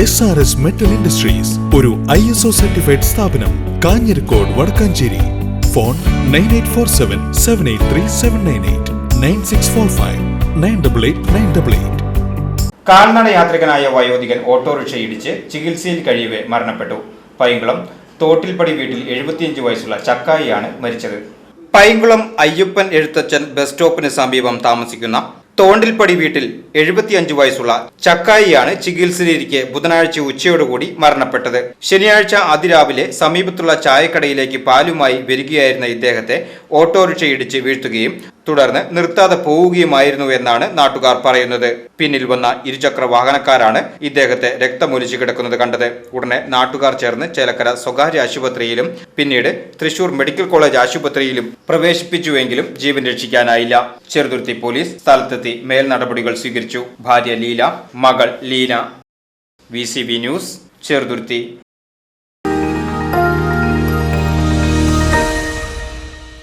S R S metal industries ഒരു I S O certified സ്ഥാപനം Kanjirakode Vadakkanchery. Phone nine eight four seven seven eight three seven nine eight nine six four five nine double eight nine double eight കാൽനട യാത്രികനായ വയോധികൻ autorickshaw ഇടിച്ച് ചികിത്സയിൽ കഴിയവെ മരണപ്പെട്ടു. പൈങ്കുളം തോട്ടിൽപ്പടി വീട്ടിൽ എഴുപത്തിയഞ്ച് വയസ്സുള്ള ചക്കായിയാണ് മരിച്ചത്. പൈങ്കുളം അയ്യപ്പൻ എഴുത്തച്ഛൻ ബസ് സ്റ്റോപ്പിന് സമീപം താമസിക്കുന്ന തോണ്ടിൽപ്പടി വീട്ടിൽ എഴുപത്തിയഞ്ച് വയസ്സുള്ള ചക്കായിയാണ് ചികിത്സയിലിരിക്കെ ബുധനാഴ്ച ഉച്ചയോടുകൂടി മരണപ്പെട്ടത്. ശനിയാഴ്ച അതിരാവിലെ സമീപത്തുള്ള ചായക്കടയിലേക്ക് പാലുമായി വരികയായിരുന്ന ഇദ്ദേഹത്തെ ഓട്ടോറിക്ഷയിടിച്ച് വീഴ്ത്തുകയും തുടർന്ന് നിർത്താതെ പോവുകയുമായിരുന്നു എന്നാണ് നാട്ടുകാർ പറയുന്നത്. പിന്നിൽ വന്ന ഇരുചക്ര വാഹനക്കാരാണ് ഇദ്ദേഹത്തെ രക്തമൊലിച്ചു കിടക്കുന്നത് കണ്ടത്. ഉടനെ നാട്ടുകാർ ചേർന്ന് ചേലക്കര സ്വകാര്യ ആശുപത്രിയിലും പിന്നീട് തൃശൂർ മെഡിക്കൽ കോളേജ് ആശുപത്രിയിലും പ്രവേശിപ്പിച്ചുവെങ്കിലും ജീവൻ രക്ഷിക്കാനായില്ല. ചെറുതുരുത്തി പോലീസ് സ്ഥലത്തെത്തി മേൽ നടപടികൾ സ്വീകരിച്ചു. ഭാര്യ ലീല മകൾ ലീന. V news Cheruthuruthy.